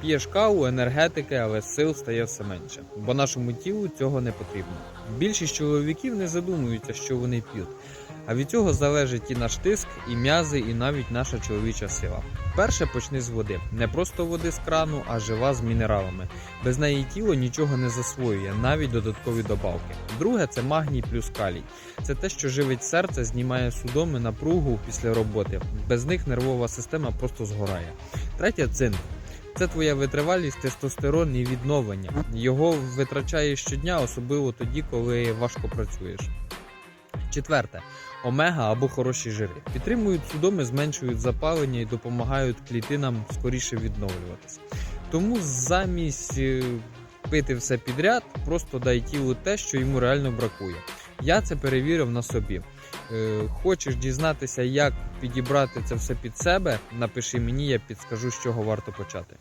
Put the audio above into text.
П'єш каву, енергетики, але сил стає все менше, бо нашому тілу цього не потрібно. Більшість чоловіків не задумуються, що вони п'ють. А від цього залежить і наш тиск, і м'язи, і навіть наша чоловіча сила. Перше почни з води, не просто води з крану, а жива з мінералами. Без неї тіло нічого не засвоює, навіть додаткові добавки. Друге це магній плюс калій. Це те, що живить серце, знімає судоми напругу після роботи. Без них нервова система просто згорає. Третє цинк. Це твоя витривалість, тестостерон і відновлення. Його витрачаєш щодня, особливо тоді, коли важко працюєш. Четверте омега або хороші жири. Підтримують судоми, зменшують запалення і допомагають клітинам скоріше відновлюватися. Тому замість е, пити все підряд, просто дай тілу те, що йому реально бракує. Я це перевірив на собі. Е, Хочеш дізнатися, як підібрати це все під себе? Напиши мені, я підскажу, з чого варто почати.